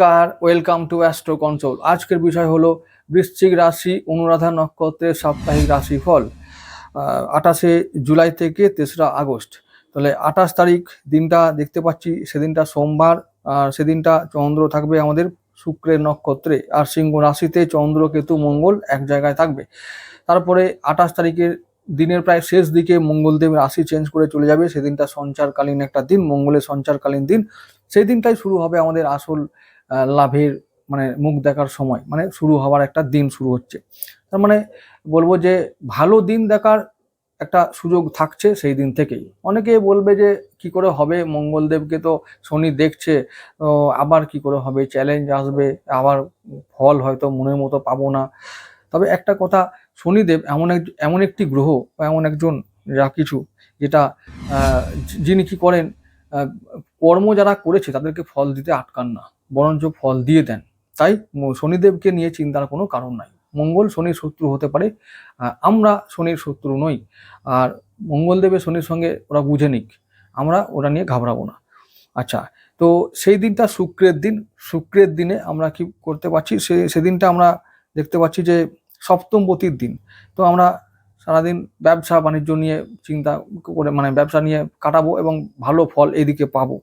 নমস্কার welcome to astro control আজকের বিষয় হলো বৃশ্চিক রাশি, অনুরাধা নক্ষত্রের সাপ্তাহিক রাশিফল আঠাশে জুলাই থেকে তেসরা আগস্ট। তাহলে আঠাশ তারিখ দিনটা দেখতে পাচ্ছি, সেদিনটা সোমবার, আর সেদিনটা চন্দ্র থাকবে আমাদের শুক্রের নক্ষত্রে, আর সিংহ রাশিতে চন্দ্র, কেতু, মঙ্গল এক জায়গায় থাকবে। তারপরে আঠাশ তারিখের দিনের প্রায় শেষ দিকে মঙ্গলদেব রাশি চেঞ্জ করে চলে যাবে, সেদিনটা সঞ্চারকালীন একটা দিন, মঙ্গলের সঞ্চারকালীন দিন। সেই দিনটাই শুরু হবে আমাদের আসল লাভের মানে মুখ দেখার সময় মানে শুরু হওয়ার একটা দিন শুরু হচ্ছে। তার মানে বলব যে ভালো দিন দেখার একটা সুযোগ থাকছে সেই দিন থেকেই। অনেকে বলবে যে কি করে হবে, মঙ্গলদেবকে তো শনি দেখছে আবার কি করে হবে চ্যালেঞ্জ আসবে, আবার ফল হয়তো মনের মতো পাবো না। তবে একটা কথা, শনিদেব এমন এক, এমন একটি গ্রহ বা এমন একজন যা কিছু যেটা যিনি কি করেন কর্ম যারা করেছে তাদেরকে ফল দিতে আটকান না। বরঞ্চ ফল দিয়ে দেন। তাই শনিদেবকে নিয়ে চিন্তার কোনো কারণ নাই। মঙ্গল শনির শত্রু হতে পারে আমরা শনির শত্রু নই। আর মঙ্গলদেবের শনির সঙ্গে ওরা বুঝে নিক, আমরা ওরা নিয়ে ঘাবড়াবো না। আচ্ছা তো সেই দিনটা শুক্রের দিন। শুক্রের দিনে আমরা কি করতে পারছি? সে, সেদিনটা আমরা দেখতে পাচ্ছি যে সপ্তমপতির দিন। তো আমরা সারাদিন ব্যবসা বাণিজ্য নিয়ে চিন্তা করে মানে ব্যবসা নিয়ে কাটাবো এবং ভালো ফল এদিকে পাবো।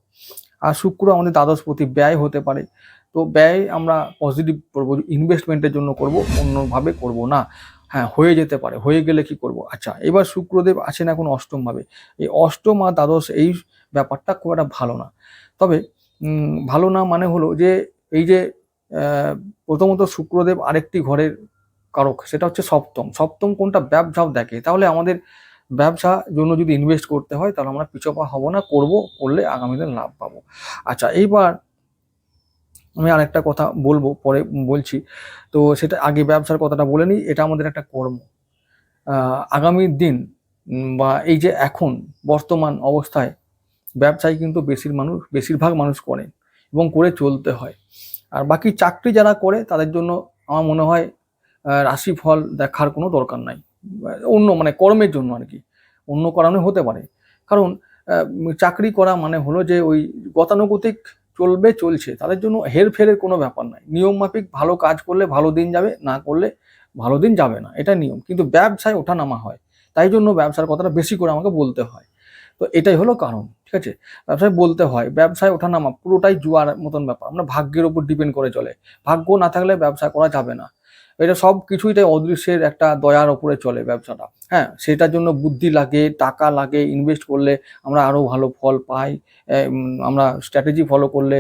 আর শুক্র আমাদের দ্বাদশপতি ব্যয় হতে পারে। তো ব্যয় আমরা পজিটিভ করব ইনভেস্টমেন্টের জন্য করব, অন্যভাবে করব না। হ্যাঁ হয়ে যেতে পারে, হয়ে গেলে কি করব? আচ্ছা এবার শুক্রদেব আছেন এখন অষ্টমভাবে। এই অষ্টম আর দ্বাদশ এই ব্যাপারটা খুব একটা ভালো না। তবে ভালো না মানে হলো যে, এই যে প্রথমত শুক্রদেব আরেকটি ঘরের কারক, সেটা হচ্ছে সপ্তম। সপ্তম কোনটা ব্যবসাও দেখে। তাহলে আমাদের ব্যবসা জন্য যদি ইনভেস্ট করতে হয়, তাহলে আমরা পিছপা হব না, করব, করলে আগামী দিন লাভ পাবো। আচ্ছা এইবার আমি আরেকটা কথা বলব, পরে বলছি। তো সেটা আগে ব্যবসার কথাটা বলে নিই, এটা আমাদের একটা কর্ম। আগামী দিন বা এই যে এখন বর্তমান অবস্থায় ব্যবসায় কিন্তু বেশির মানুষ, বেশিরভাগ মানুষ করেন এবং করে চলতে হয়। আর বাকি চাকরি যারা করে, তাদের জন্য আমার মনে হয় রাশিফল দেখার কোনো দরকার নাই। অন্য মানে কর্মের জন্য আর কি। অন্য কারণে হতে পারে। কারণ চাকরি করা মানে হলো যে ওই গতানুগতিক চলবে, চলছে। তাদের জন্য হেরফেরের কোনো ব্যাপার নাই। নিয়ম মাফিক ভালো কাজ করলে ভালো দিন যাবে, না করলে ভালো দিন যাবে না। এটা নিয়ম। কিন্তু ব্যবসায় ওঠা নামা হয়। তাই জন্য ব্যবসার কথাটা বেশি করে আমাকে বলতে হয়। তো এটাই হলো কারণ, ঠিক আছে? ব্যবসায় বলতে হয়, ব্যবসায় ওঠা নামা পুরোটাই জুয়ার মতন ব্যাপার। আমরা ভাগ্যের উপর ডিপেন্ড করে চলে। ভাগ্য না থাকলে ব্যবসা করা যাবে না। এটা সব কিছুই তাই অদৃশ্যের একটা দয়ার ওপরে চলে ব্যবসাটা। হ্যাঁ সেটার জন্য বুদ্ধি লাগে, টাকা লাগে ইনভেস্ট করলে আমরা আরও ভালো ফল পাই আমরা স্ট্র্যাটেজি ফলো করলে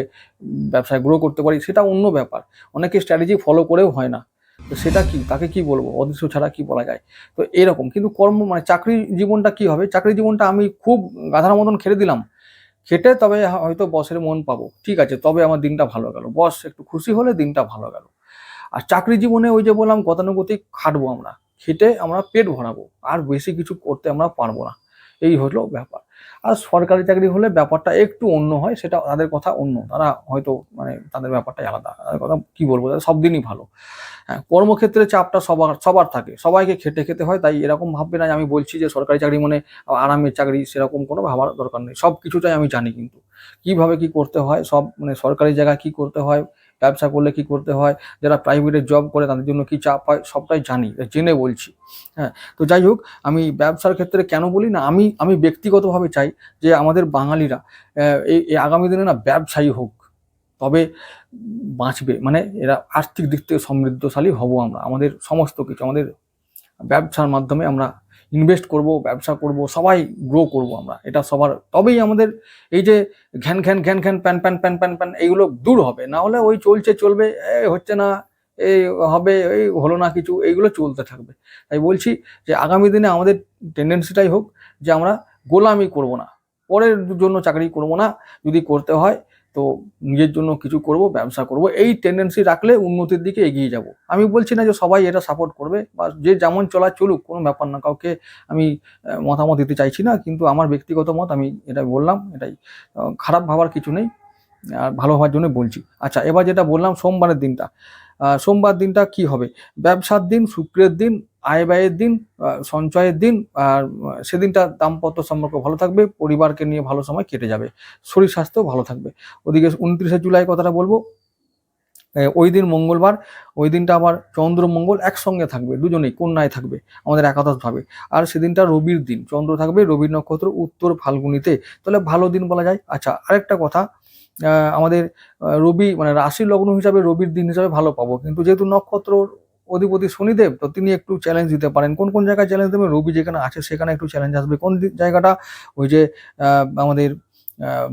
ব্যবসায় গ্রো করতে পারি, সেটা অন্য ব্যাপার। অনেকে স্ট্র্যাটেজি ফলো করেও হয় না। তো সেটা কি? তাকে কি বলব? অদৃশ্য ছাড়া কি বলা যায়? তো এরকম। কিন্তু কর্ম মানে চাকরি জীবনটা কি হবে? চাকরি জীবনটা আমি খুব গাধার মতন খেটে দিলাম। খেটে তবে হয়তো বসের মন পাবো। ঠিক আছে, তবে আমার দিনটা ভালো গেল। বস একটু খুশি হলে দিনটা ভালো গেল। আর চাকরি জীবনে ওই যে বললাম, গতানুগতিক খাটবো আমরা। খেটে আমরা পেট ভরাবো, আর বেশি কিছু করতে আমরা পারব না। এই হলো ব্যাপার। আর সরকারি চাকরি হলে ব্যাপারটা একটু অন্য হয়, সেটা তাদের কথা অন্য। তারা হয়তো মানে তাদের ব্যাপারটাই আলাদা। তাদের কথা কি বলব? তাদের সব দিনই ভালো। হ্যাঁ কর্মক্ষেত্রে চাপটা সবার সবার থাকে। সবাইকে খেটে খেতে হয়, তাই এরকম ভাববে না আমি বলছি যে সরকারি চাকরি মানে আরামের চাকরি, সেরকম কোনো ভাবার দরকার নেই। সব কিছুটাই আমি জানি কিন্তু। কীভাবে কি করতে হয়, সব মানে সরকারি জায়গায় কি করতে হয় ব্যবসা করলে কি করতে হয়? যারা প্রাইভেটে জব করে তাদের জন্য কি চাপ হয়? সবটাই জানি, জেনে বলছি। হ্যাঁ তো যাই হোক, আমি ব্যবসার ক্ষেত্রে কেন বলি না, আমি আমি ব্যক্তিগতভাবে চাই যে আমাদের বাঙালিরা এই আগামী দিনে না ব্যবসায়ী হোক, তবে বাঁচবে মানে এরা আর্থিক দিক থেকে সমৃদ্ধশালী হব আমরা, আমাদের সমস্ত কিছু, আমাদের ব্যবসার মাধ্যমে আমরা ইনভেস্ট করব, ব্যবসা করব, সবাই গ্রো করব আমরা। এটা সবার, তবেই আমাদের এই যে ঘ্যান ঘ্যান ঘ্যান ঘ্যান, প্যান প্যান প্যান প্যান প্যান, এইগুলো দূর হবে। না হলে ওই চলছে, চলবে এ হচ্ছে না, এই হবে, এই হলো না কিছু, এইগুলো চলতে থাকবে। তাই বলছি যে আগামী দিনে আমাদের টেন্ডেন্সিটাই হোক যে আমরা গোলামি করব না, পরের জন্য চাকরি করব না, যদি করতে হয় তো নিজের জন্য কিছু করব, ব্যবসা করব, এই টেন্ডেন্সি রাখলে উন্নতির দিকে এগিয়ে যাব। আমি বলছি না যে সবাই এটা সাপোর্ট করবে, বা যে যেমন চলা চলুক, কোনো ব্যাপার না, কাউকে আমি মতামত দিতে চাইছি না, কিন্তু আমার ব্যক্তিগত মত, আমি এটা বললাম, এটাই খারাপ ভাবার কিছু নেই, আর ভালো হওয়ার জন্য বলছি। আচ্ছা এবার যেটা বললাম, সোমবারের দিনটা সোমবার দিনটা কি হবে? ব্যবসার দিন, শুক্রের দিন আয় ব্যয়ের দিন সঞ্চয়ের দিন, আর সেদিনটা দাম্পত্য সম্পর্ক ভালো থাকবে, পরিবারকে নিয়ে ভালো সময় কেটে যাবে, শরীর স্বাস্থ্য ভালো থাকবে। ওদিকে উনত্রিশে জুলাই কথাটা বলব ওই দিন মঙ্গলবার, ওই দিনটা আবার চন্দ্র মঙ্গল একসঙ্গে থাকবে, দুজনেই কন্যায় থাকবে, আমাদের একাদশ ভাবে আর সেদিনটা রবির দিন, চন্দ্র থাকবে, রবির নক্ষত্র উত্তর ফাল্গুনিতে। তাহলে ভালো দিন বলা যায়। আচ্ছা আরেকটা কথা আমাদের রবি মানে রাশি লগ্ন হিসাবে রবির দিন হিসাবে ভালো পাবো, কিন্তু যেহেতু নক্ষত্র অধিপতি শনিদেব, তো তিনি একটু চ্যালেঞ্জ দিতে পারেন। কোন কোন জায়গায় চ্যালেঞ্জ দেবেন? রবি যেখানে আছে, সেখানে একটু চ্যালেঞ্জ আসবে। কোন জায়গাটা? ওই যে আমাদের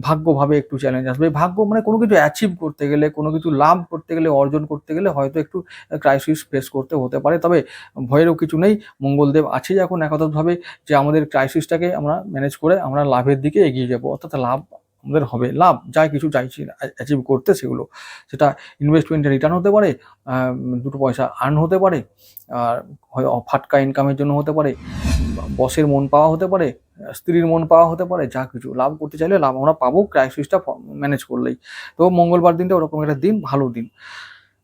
ভাগ্যভাবে একটু চ্যালেঞ্জ আসবে। ভাগ্য মানে কোনো কিছু অ্যাচিভ করতে গেলে, কোনো কিছু লাভ করতে গেলে, অর্জন করতে গেলে হয়তো একটু ক্রাইসিস ফেস করতে হতে পারে। তবে ভয়েরও কিছু নেই। মঙ্গলদেব আছেই এখন একাদশভাবে যে আমাদের ক্রাইসিসটাকে আমরা ম্যানেজ করে আমরা লাভের দিকে এগিয়ে যাব। অর্থাৎ লাভ আমাদের হবে। লাভ, যা কিছু চাইছি অ্যাচিভ করতে সেগুলো। সেটা ইনভেস্টমেন্টে রিটার্ন হতে পারে দুটো পয়সা আর্ন হতে পারে, আর হয় ফাটকা ইনকামের জন্য হতে পারে, বসের মন পাওয়া হতে পারে, স্ত্রীর মন পাওয়া হতে পারে, যা কিছু। লাভ করতে চাইলে লাভ, আমরা পাবো ক্রাইসিসটা ম্যানেজ করলেই। তো মঙ্গলবার দিনটা ওরকম একটা দিন, ভালো দিন।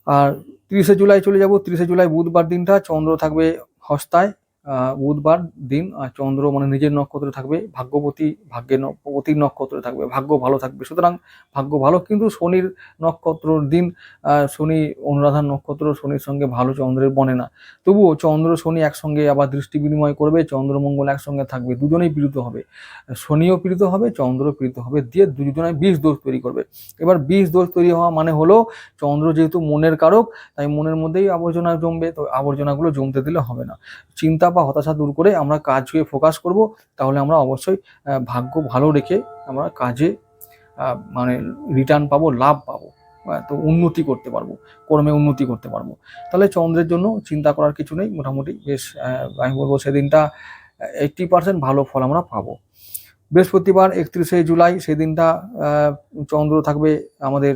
আর তিরিশে জুলাই চলে যাব। তিরিশে জুলাই বুধবার দিনটা, চন্দ্র থাকবে হস্তায়। বুধবার দিন চন্দ্র মানে নিজের নক্ষত্রে থাকবে ভাগ্যবতী ভাগ্যের নক্ষপতির নক্ষত্রে থাকবে, ভাগ্য ভালো থাকবে। সুতরাং ভাগ্য ভালো, কিন্তু শনির নক্ষত্রর দিন শনি অনুরাধার নক্ষত্র, শনির সঙ্গে ভালো চন্দ্রের বনে না। তবুও চন্দ্র, শনি একসঙ্গে আবার দৃষ্টি বিনিময় করবে চন্দ্রমঙ্গল একসঙ্গে থাকবে, দুজনেই পীড়িত হবে। শনিও পীড়িত হবে, চন্দ্র পীড়িত হবে, দিয়ে দুজনে বিষ দোষ তৈরি করবে। এবার বিষ দোষ তৈরি হওয়া মানে হলো, চন্দ্র যেহেতু মনের কারক, তাই মনের মধ্যেই আবর্জনা জমবে, তো আবর্জনাগুলো জমতে দিলে হবে না। চিন্তা বা হতাশা দূর করে আমরা কাজকে ফোকাস করব, তাহলে আমরা অবশ্যই ভাগ্য ভালো রেখে আমরা কাজে মানে রিটার্ন পাবো, লাভ পাবো তো উন্নতি করতে পারব, কর্মে উন্নতি করতে পারব। তাহলে চন্দ্রের জন্য চিন্তা করার কিছু নেই, মোটামুটি বেশ আমি বলব সেদিনটা এইট্টি পার্সেন্ট ভালো ফল আমরা পাবো। বৃহস্পতিবার একত্রিশে জুলাই সেদিনটা আহ, চন্দ্র থাকবে আমাদের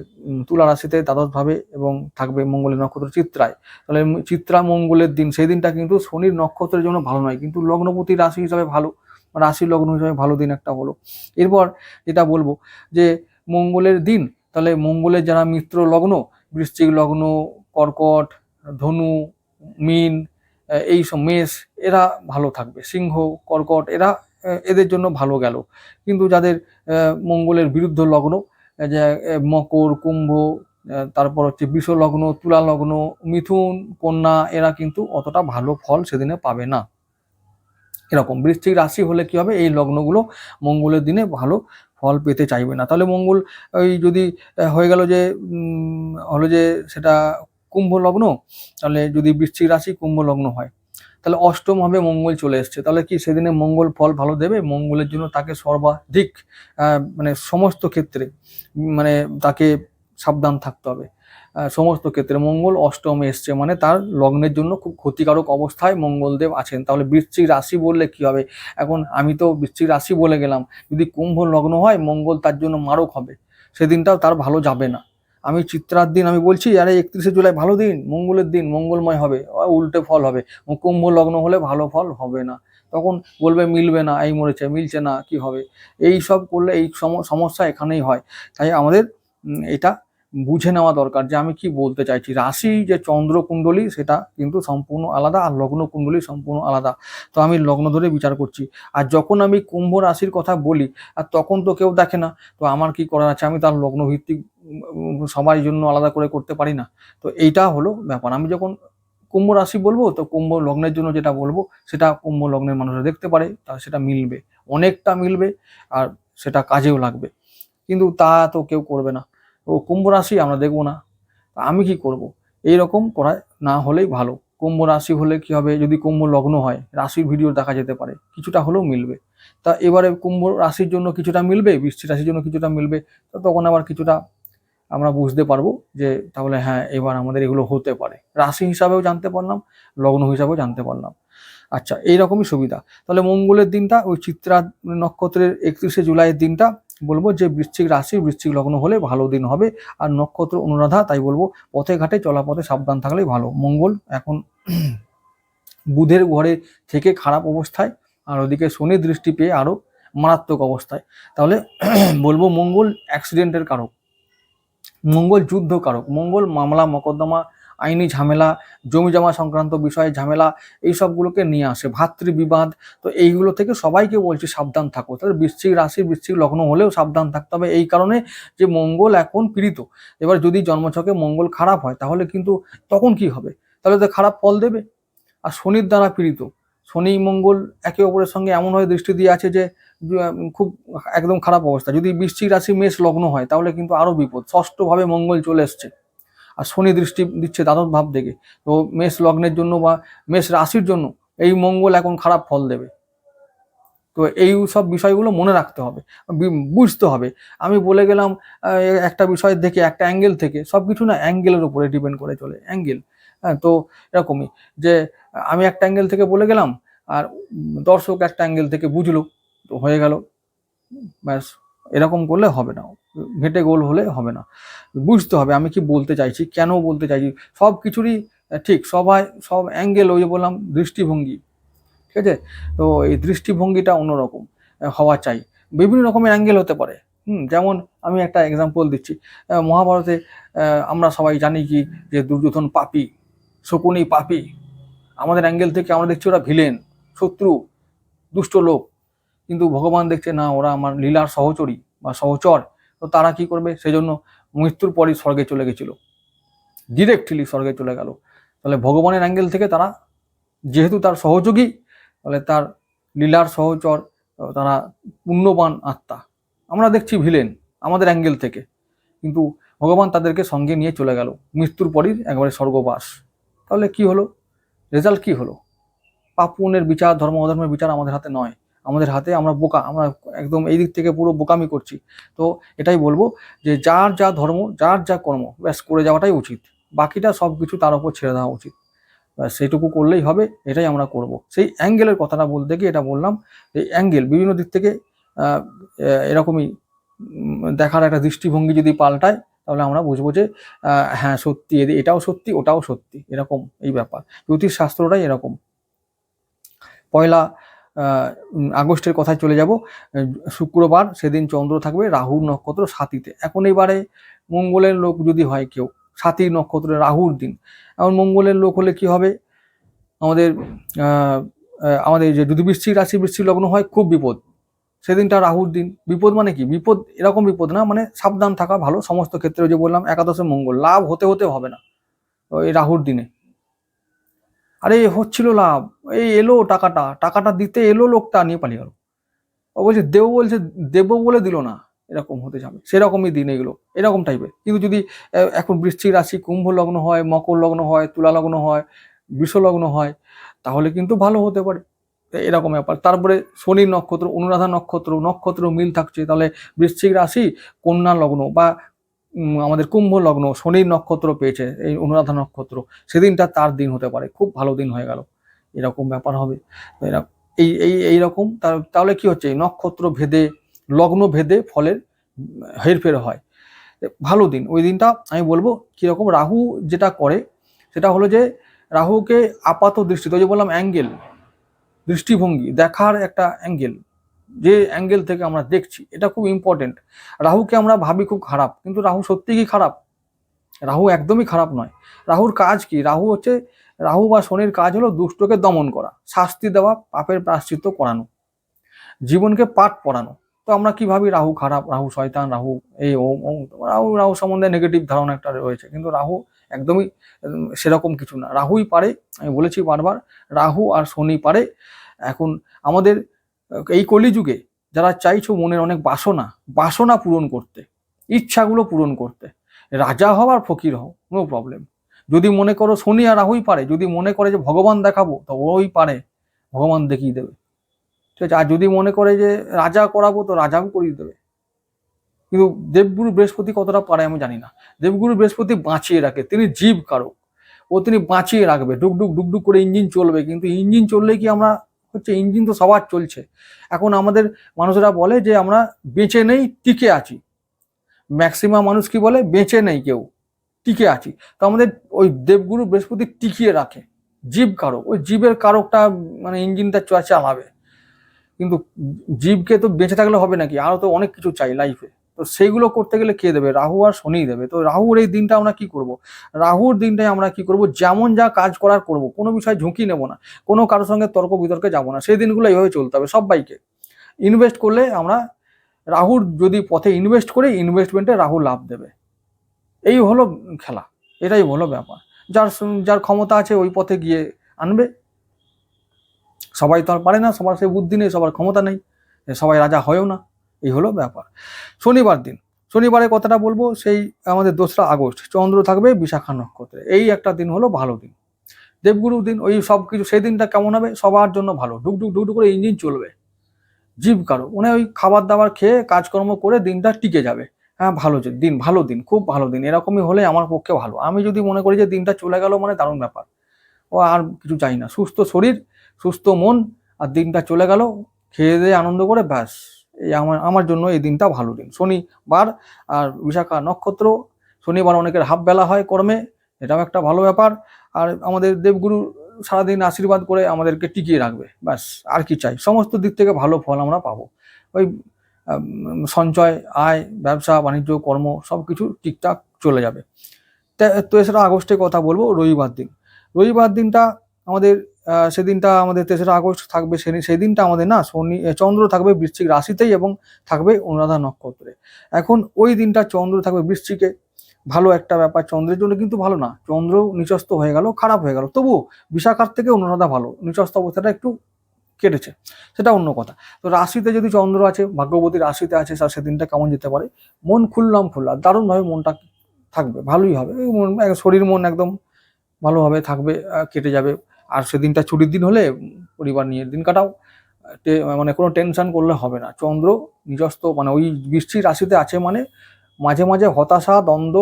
তুলা রাশিতে দ্বাদশভাবে এবং থাকবে মঙ্গলের নক্ষত্র চিত্রায়। তাহলে চিত্রা মঙ্গলের দিন সেই দিনটা কিন্তু শনির নক্ষত্রের জন্য ভালো নয় কিন্তু লগ্নপতি রাশি হিসাবে ভালো রাশি লগ্ন হিসাবে ভালো দিন একটা হলো। এরপর যেটা বলব যে মঙ্গলের দিন তাহলে মঙ্গলের যারা মিত্র লগ্ন বৃশ্চিক লগ্ন কর্কট ধনু মিন এই সব মেষ এরা ভালো থাকবে। সিংহ কর্কট এরা এদের জন্য ভালো গেল। কিন্তু যাদের মঙ্গলের বিরুদ্ধ লগ্ন যে মকর, কুম্ভ তারপর হচ্ছে বিষ লগ্ন, তুলা লগ্ন, মিথুন, কন্যা, এরা কিন্তু অতটা ভালো ফল সেদিনে পাবে না। এরকম বৃশ্চিক রাশি হলে কি হবে? এই লগ্নগুলো মঙ্গলের দিনে ভালো ফল পেতে চাইবে না। তাহলে মঙ্গল ওই যদি হয়ে গেল যে হলো যে সেটা কুম্ভ লগ্ন, তাহলে যদি বৃশ্চিক রাশি কুম্ভ লগ্ন হয় তাহলে অষ্টম হবে মঙ্গল চলে এসছে। তাহলে কি সেদিনে মঙ্গল ফল ভালো দেবে? মঙ্গলের জন্য তাকে সর্বাধিক মানে সমস্ত ক্ষেত্রে মানে তাকে সাবধান থাকতে হবে। সমস্ত ক্ষেত্রে মঙ্গল অষ্টমে এসছে মানে তার লগ্নের জন্য খুব ক্ষতিকারক অবস্থায় মঙ্গলদেব আছেন। তাহলে বৃশ্চিক রাশি বললে কি হবে? এখন আমি তো বৃশ্চিক রাশি বলে গেলাম, যদি কুম্ভ লগ্ন হয় মঙ্গল তার জন্য মারক হবে। সেদিনটাও তার ভালো যাবে না। আমি চিত্রার দিন, আমি বলছি, আরে, একত্রিশে জুলাই ভালো দিন, মঙ্গলের দিন, মঙ্গলময় হবে উল্টে ফল হবে, কুম্ভ লগ্ন হলে ভালো ফল হবে না। তখন বলবে, মিলবে না, এই মরেছে, মিলছে না, কি হবে? এই সব করলে এই সম- সমস্যা এখানেই হয়। তাই আমাদের এটা বুঝে নেওয়া দরকার যে আমি কি বলতে চাইছি। রাশি যে চন্দ্র কুণ্ডলী সেটা কিন্তু সম্পূর্ণ আলাদা আর লগ্ন কুণ্ডলী সম্পূর্ণ আলাদা। তো আমি লগ্ন ধরে বিচার করছি। আর যখন আমি কুম্ভ রাশির কথা বলি আর তখন তো কেউ দেখে না তো আমার কি করার আছে? আমি তার লগ্ন ভিত্তিক উম, সবার জন্য আলাদা করে করতে পারি না। তো এইটা হলো ব্যাপার। আমি যখন কুম্ভ রাশি বলব তো কুম্ভ লগ্নের জন্য যেটা বলব সেটা কুম্ভ লগ্নের মানুষরা দেখতে পারে তা সেটা মিলবে। অনেকটা মিলবে আর সেটা কাজেও লাগবে। কিন্তু তা তো কেউ করবে না। ও কুম্ভ রাশি আমরা দেখব না। আমি কি করব? এই রকম করা না হলেই ভালো। কুম্ভ রাশি হলে কি হবে? যদি কুম্ভ লগ্ন হয়, রাশির ভিডিও দেখা যেতে পারে। কিছুটা হলেও মিলবে। তা এবারে কুম্ভ রাশির জন্য কিছুটা মিলবে? বৃষ্টি রাশির জন্য কিছুটা মিলবে? তো তখন আবার কিছুটা আমরা বুঝতে পারব যে তাহলে হ্যাঁ এবার আমাদের এগুলো হতে পারে। রাশি হিসাবেও জানতে পারলাম, লগ্ন হিসাবেও জানতে পারলাম। আচ্ছা এইরকমই সুবিধা। তাহলে মঙ্গলের দিনটা, ওই চিত্রা নক্ষত্রের একত্রিশে জুলাইয়ের দিনটা বলব যে বৃশ্চিক রাশি, বৃশ্চিক লগ্ন হলে ভালো দিন হবে। আর নক্ষত্র অনুরাধা, তাই বলব পথে ঘাটে, চলাপথে সাবধান থাকলেই ভালো। মঙ্গল এখন বুধের ঘরে থেকে খারাপ অবস্থায়, আর ওদিকে শনি দৃষ্টি পেয়ে আরও মারাত্মক অবস্থায়। তাহলে বলব মঙ্গল অ্যাক্সিডেন্টের কারক, মঙ্গল যুদ্ধ কারক, মঙ্গল মামলা, মকদ্দমা আইনি ঝামেলা, জমি জমা সংক্রান্ত বিষয়ে ঝামেলা এই সবগুলোকে নিয়ে আসে, ভাতৃবিবাদ। তো এইগুলো থেকে সবাইকে বলছি সাবধান থাকো। তাহলে বৃশ্চিক রাশি, বৃশ্চিক লগ্ন হলেও সাবধান থাকতে হবে। এই কারণে যে মঙ্গল এখন পীড়িত, এবার যদি জন্মছকে মঙ্গল খারাপ হয়, তাহলে কিন্তু তখন কি হবে? তাহলে তো খারাপ ফল দেবে। আর শনির দ্বারা পীড়িত, শনি, মঙ্গল একে অপরের সঙ্গে এমনভাবে দৃষ্টি দিয়ে আছে যে খুব একদম খারাপ অবস্থা। যদি বৃশ্চিক রাশি মেষ লগ্ন হয়, তাহলে কিন্তু আরও বিপদ। ষষ্ঠভাবে মঙ্গল চলে এসছে। আর শনি দৃষ্টি দিচ্ছে দ্বাদশ ভাব থেকে তো মেষ লগ্নের জন্য বা মেষ রাশির জন্য এই মঙ্গল এখন খারাপ ফল দেবে। তো এই সব বিষয়গুলো মনে রাখতে হবে বুঝতে হবে। আমি বলে গেলাম একটা বিষয় দেখে, একটা অ্যাঙ্গেল থেকে সব কিছু না অ্যাঙ্গেলের উপরে ডিপেন্ড করে চলে, অ্যাঙ্গেল। হ্যাঁ তো এরকমই যে আমি একটা অ্যাঙ্গেল থেকে বলে গেলাম, আর দর্শক একটা অ্যাঙ্গেল থেকে বুঝলো, তো হয়ে গেল। ব্যাস, এরকম করলে হবে না। ঘেটে গোল হলে হবে না। বুঝতে হবে, আমি কি বলতে চাইছি, কেন বলতে চাইছি, সব কিছুরই ঠিক, সবাই, সব অ্যাঙ্গেল ওই যে বললাম, দৃষ্টিভঙ্গি, ঠিক আছে? তো এই দৃষ্টিভঙ্গিটা অন্যরকম হওয়া চাই। বিভিন্ন রকমের অ্যাঙ্গেল হতে পারে, হুম, যেমন আমি একটা এক্সাম্পল দিচ্ছি। মহাভারতে আমরা সবাই জানি কি, যে দুর্যোধন পাপি, শকুনি পাপি, আমাদের অ্যাঙ্গেল থেকে আমরা দেখছি ওরা ভিলেন শত্রু, দুষ্ট লোক। কিন্তু ভগবান দেখছে, না, ওরা আমার লীলার সহচরী বা সহচর। তো তারা কি করবে? সেই জন্য মৃত্যুর পরই স্বর্গে চলে গেছিল। ডিরেক্টলি স্বর্গে চলে গেল। তাহলে ভগবানের অ্যাঙ্গেল থেকে তারা, যেহেতু তার সহযোগী, তাহলে তার লীলার সহচর, তারা পুণ্যবান আত্মা। আমরা দেখছি ভিলেন আমাদের অ্যাঙ্গেল থেকে। কিন্তু ভগবান তাদেরকে সঙ্গে নিয়ে চলে গেল। মৃত্যুর পরই একবারে স্বর্গবাস। তাহলে কি হলো? রেজাল্ট কি হলো? পাপ পুণ্যের বিচার ধর্ম অধর্মের বিচার আমাদের হাতে নয়। আমাদের হাতে আমরা বোকা, আমরা একদম এই দিক থেকে পুরো বোকামি করছি। তো এটাই বলব যে যার যা ধর্ম, যার যা কর্ম, ব্যাস করে যাওয়াটাই উচিত। বাকিটা সব কিছু তার উপর ছেড়ে দেওয়া উচিত। সেইটুকু করলেই হবে, এটাই আমরা করব। সেই অ্যাঙ্গেলের কথাটা বলতে গিয়ে এটা বললাম এই অ্যাঙ্গেল বিভিন্ন দিক থেকে এরকমই দেখার একটা দৃষ্টিভঙ্গি যদি পাল্টায়, তাহলে আমরা বুঝব যে হ্যাঁ সত্যি এটাও সত্যি, ওটাও সত্যি, এরকম এই ব্যাপার। জ্যোতিষ শাস্ত্রটাই এরকম। পয়লা আগস্টের কথায় চলে যাব। শুক্রবার সেদিন চন্দ্র থাকবে রাহুর নক্ষত্র সাথীতে। এখন এবারে মঙ্গলের লোক যদি হয় কেউ সাথী নক্ষত্রে রাহুর দিন। এখন মঙ্গলের লোক হলে কি হবে? আমাদের আমাদের যে যদি বৃশ্চিক রাশি বৃশ্চিক লগ্ন হয়, খুব বিপদ। সেদিনটা রাহুর দিন। বিপদ মানে কি? বিপদ এরকম বিপদ না মানে সাবধান থাকা ভালো। সমস্ত ক্ষেত্রে যে বললাম, একাদশে মঙ্গল। লাভ হতে হতে হবে না। ওই রাহুর দিনে। আরে, হচ্ছিল লাভ। এই এলো টাকাটা টাকাটা দিতে এলো লোকটা, নিয়ে পালিয়ে গেল। ও বলছে, দেবো বলছে, দেবো বলে দিল না। এরকম হতে যাবে। সেরকমই দিন এগুলো, এরকম টাইপের কিন্তু যদি এখন বৃশ্চিক রাশি, কুম্ভ লগ্ন হয়, মকর লগ্ন হয়, তুলা লগ্ন হয়, বৃষ লগ্ন হয়, তাহলে কিন্তু ভালো হতে পারে। এরকম ব্যাপার। তারপরে শনির নক্ষত্র, অনুরাধা নক্ষত্র নক্ষত্র মিল থাকছে। তাহলে বৃশ্চিক রাশি, কন্যা লগ্ন বা আমাদের কুম্ভ লগ্ন, শনির নক্ষত্র পেয়েছে, এই অনুরাধা নক্ষত্র। সেদিনটা তার দিন হতে পারে, খুব ভালো দিন হয়ে গেল। এরকম ব্যাপার হবে। তো এই এই এইরকম তা- তাহলে কি হচ্ছে? নক্ষত্র ভেদে, লগ্ন ভেদে ফলের হেরফের হয়। ভালো দিন। ওই দিনটা আমি বলব, কীরকম রাহু যেটা করে, সেটা হলো যে, রাহুকে আপাত দৃষ্টিতে, ওই যে বললাম অ্যাঙ্গেল, দৃষ্টিভঙ্গি, দেখার একটা অ্যাঙ্গেল। যে অ্যাঙ্গেল থেকে আমরা দেখছি, এটা খুব ইম্পর্টেন্ট রাহুকে আমরা ভাবি খুব খারাপ, কিন্তু রাহু সত্যি কি খারাপ? রাহু একদমই খারাপ নয়। রাহুর কাজ কি? রাহু হচ্ছে, রাহু বা শনির কাজ হলো দুষ্টকে দমন করা, শাস্তি দেওয়া, পাপের প্রাশ্চিত্য করানো, জীবনকে পাঠ পড়ানো। তো আমরা কি ভাবি? রাহু খারাপ, রাহু শয়তান, রাহু এই ওম ওম রাহু রাহু সম্বন্ধে নেগেটিভ ধারণা একটা রয়েছে, কিন্তু রাহু একদমই সেরকম কিছু না। রাহুই পারে, আমি বলেছি বারবার, রাহু আর শনি পারে। এখন আমাদের এই কলিযুগে যারা চাইছো মনের অনেক বাসনা বাসনা পূরণ করতে, ইচ্ছাগুলো পূরণ করতে, রাজা হও আর ফকির হও নো প্রবলেম যদি মনে করো শনি আর রাহুই পারে, যদি মনে করে যে ভগবান দেখাবো, তো ওই পারে, ভগবান দেখিয়ে দেবে। ঠিক আছে? আর যদি মনে করে যে রাজা করাবো, তো রাজাও করিয়ে দেবে। কিন্তু দেবগুরু বৃহস্পতি কতটা পারে আমি জানি না। দেবগুরু বৃহস্পতি বাঁচিয়ে রাখে, তিনি জীব কারক। ও তিনি বাঁচিয়ে রাখবে, ডুকডুক ডুকডুক করে ইঞ্জিন চলবে, কিন্তু ইঞ্জিন চললে কি আমরা হচ্ছে ইঞ্জিন তো সবার চলছে। এখন আমাদের মানুষরা বলে যে, আমরা বেঁচে নেই, টিকে আছি। ম্যাক্সিমাম মানুষ কি বলে? বেঁচে নেই কেউ, টিকে আছি। তো আমাদের ওই দেবগুরু বৃহস্পতি টিকিয়ে রাখে, জীব কারক। ওই জীবের কারকটা মানে ইঞ্জিনটা চালাবে কিন্তু জীবকে তো বেঁচে থাকলে হবে নাকি? আরও তো অনেক কিছু চাই লাইফে তো সেইগুলো করতে গেলে কে দেবে? রাহু আর শনি দেবে। তো রাহুর এই দিনটা আমরা কি করব? রাহুর দিনটাই আমরা কি করব? যেমন যা কাজ করার করব, কোনো বিষয়ে ঝুঁকি নেব না। কোনো কারোর সঙ্গে তর্ক বিতর্কে যাব না। সেই দিনগুলো এইভাবে চলতে হবে সবাইকে। ইনভেস্ট করলে আমরা রাহুর যদি পথে ইনভেস্ট করে ইনভেস্টমেন্টে রাহু লাভ দেবে। এই হলো খেলা। এটাই হলো ব্যাপার। যার যার ক্ষমতা আছে ওই পথে গিয়ে আনবে। সবাই তো আর পারে না, সবার সেই বুদ্ধি নেই, সবার ক্ষমতা নেই। সবাই রাজা হয়েও না। এই হলো ব্যাপার। শনিবার দিন। শনিবারে কথাটা বলব, সেই আমাদের দোসরা আগস্ট, চন্দ্র থাকবে বিশাখা নক্ষত্রে। এই একটা দিন হলো ভালো দিন। দেবগুরু দিন, ওই সব কিছু, সেই দিনটা কেমন হবে? সবার জন্য ভালো। ডুকডুক ডুকডুক করে ইঞ্জিন চলবে। জীব কারও। মানে ওই খাবার দাবার খেয়ে, কাজকর্ম করে দিনটা টিকে যাবে। হ্যাঁ ভালো দিন ভালো দিন, খুব ভালো দিন। এরকমই হলে আমার পক্ষে ভালো। আমি যদি মনে করি যে দিনটা চলে গেল মানে দারুণ ব্যাপার। ও আর কিছু চাই না। সুস্থ শরীর, সুস্থ মন, আর দিনটা চলে গেল, খেয়ে দিয়ে আনন্দ করে ব্যাস। আমার আমার জন্য এই দিনটা ভালো দিন। শনিবার আর বিশাখা নক্ষত্র, শনিবার অনেকের হাফ বেলা হয় কর্মে, এটাও একটা ভালো ব্যাপার। আর আমাদের দেবগুরু সারাদিন আশীর্বাদ করে আমাদেরকে টিকিয়ে রাখবে। ব্যাস, আর কি চাই? সমস্ত দিক থেকে ভালো ফল আমরা পাবো। ওই সঞ্চয়, আয়, ব্যবসা, বাণিজ্য, কর্ম সব কিছু ঠিকঠাক চলে যাবে। তে- তেসরা আগস্টে কথা বলব, রবিবার দিন। রবিবার দিনটা আমাদের সেদিনটা আমাদের তেসরা আগস্ট থাকবে সেই সেই দিনটা আমাদের না শনি চন্দ্র থাকবে বৃশ্চিক রাশিতেই এবং থাকবে অনুরাধা নক্ষত্রে। এখন ওই দিনটা চন্দ্র থাকবে বৃশ্চিকে। ভালো একটা ব্যাপার, চন্দ্রের জন্য কিন্তু ভালো না। চন্দ্র নিচস্ত হয়ে গেল, খারাপ হয়ে গেল। তবুও বিশাখার থেকে অনুরাধা ভালো নিচস্ত অবস্থাটা একটু কেটেছে, সেটা অন্য কথা। তো রাশিতে যদি চন্দ্র আছে, ভাগ্যবতী রাশিতে আছে তার সেদিনটা কেমন যেতে পারে? মন খুললাম খুললাম, দারুণভাবে মনটা থাকবে, ভালোই হবে। শরীর মন একদম ভালোভাবে থাকবে কেটে যাবে। আর সেদিনটা ছুটির দিন হলে পরিবার নিয়ে দিন কাটাও। মানে কোনো টেনশন করলে হবে না। চন্দ্র নিজস্ব মানে ওই বৃষ্টির রাশিতে আছে মানে মাঝে মাঝে হতাশা, দ্বন্দ্ব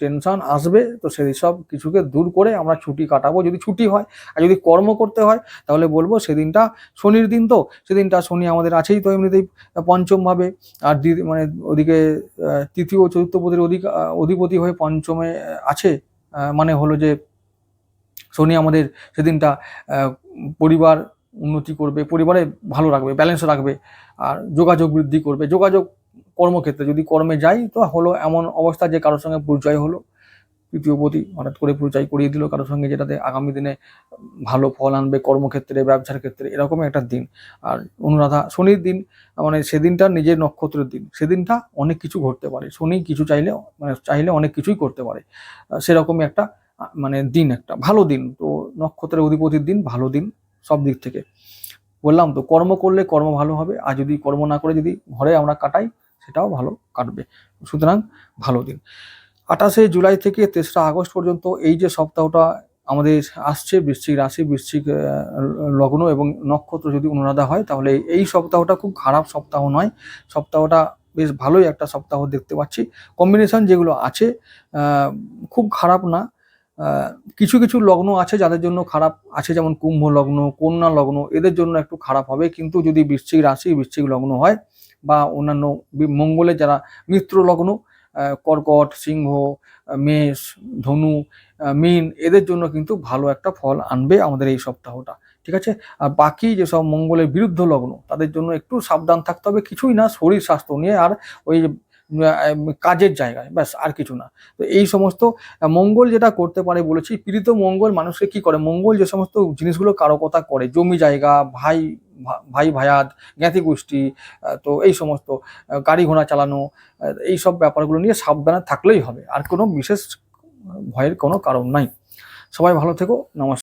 টেনশন আসবে। তো সেই সব কিছুকে দূর করে আমরা ছুটি কাটাবো। যদি ছুটি হয় আর যদি কর্ম করতে হয় তাহলে বলব সেদিনটা শনির দিন তো। সেদিনটা শনি আমাদের আছেই তো এমনিতেই পঞ্চমভাবে আর মানে ওদিকে তৃতীয় ও চতুর্থ পদের অধিক অধিপতি হয়ে পঞ্চমে আছে। মানে হলো যে শনি আমাদের সেদিনটা পরিবার উন্নতি করবে, পরিবারে ভালো রাখবে ব্যালেন্স রাখবে আর যোগাযোগ বৃদ্ধি করবে। যোগাযোগ কর্মক্ষেত্রে যদি কর্মে যাই তো হলো এমন অবস্থা যে কারোর সঙ্গে পরিচয় হলো। তৃতীয়পতি হঠাৎ করে পরিচয় করিয়ে দিল কারোর সঙ্গে যেটাতে আগামী দিনে ভালো ফল আনবে কর্মক্ষেত্রে, ব্যবসার ক্ষেত্রে এরকম একটা দিন। আর অনুরাধা, শনির দিন মানে সেদিনটা নিজের নক্ষত্রের দিন। সেদিনটা অনেক কিছু ঘটতে পারে। শনি কিছু চাইলে মানে চাইলে অনেক কিছুই করতে পারে। সেরকমই একটা মানে দিন একটা, ভালো দিন। তো নক্ষত্রের অধিপতির দিন, ভালো দিন, সব দিক থেকে। বললাম তো, কর্ম করলে কর্ম ভালো হবে, আর যদি কর্ম না করে যদি ঘরে আমরা কাটাই, সেটাও ভালো, কাটবে। সুতরাং ভালো দিন। আঠাশে জুলাই থেকে তেসরা আগস্ট পর্যন্ত এই যে সপ্তাহটা আমাদের আসছে, বৃশ্চিক রাশি, বৃশ্চিক লগ্ন এবং নক্ষত্র যদি অনুরাধা হয়, তাহলে এই সপ্তাহটা খুব খারাপ সপ্তাহ নয়। সপ্তাহটা বেশ ভালোই একটা সপ্তাহ দেখতে পাচ্ছি। কম্বিনেশন যেগুলো আছে খুব খারাপ না কিছু কিছু লগ্ন আছে যাদের জন্য খারাপ আছে, যেমন কুম্ভ লগ্ন, কন্যা লগ্ন, এদের জন্য একটু খারাপ হবে। কিন্তু যদি বৃশ্চিক রাশি, বৃশ্চিক লগ্ন হয় বা অন্যান্য মঙ্গলের যারা মিত্র লগ্ন কর্কট, সিংহ মেষ, ধনু মীন, এদের জন্য কিন্তু ভালো একটা ফল আনবে আমাদের এই সপ্তাহটা। ঠিক আছে? আর বাকি যেসব মঙ্গলের বিরুদ্ধ লগ্ন, তাদের জন্য একটু সাবধান থাকতে হবে। কিছুই না, শরীর স্বাস্থ্য নিয়ে। আর ওই কাজের জায়গায়, ব্যাস, আর কিছু না। তো এই সমস্ত মঙ্গল যেটা করতে পারে বলেছি, পীড়িত মঙ্গল মানুষকে কি করে? মঙ্গল যে সমস্ত জিনিসগুলো কারকতা করে, জমি জায়গা, ভাই ভাই ভায়াত, জ্ঞাতি গোষ্ঠী তো এই সমস্ত গাড়ি ঘোড়া চালানো এই সব ব্যাপারগুলো নিয়ে সাবধানে থাকলেই হবে। আর কোনো বিশেষ ভয়ের কোনো কারণ নাই। সবাই ভালো থেকো, নমস্কার।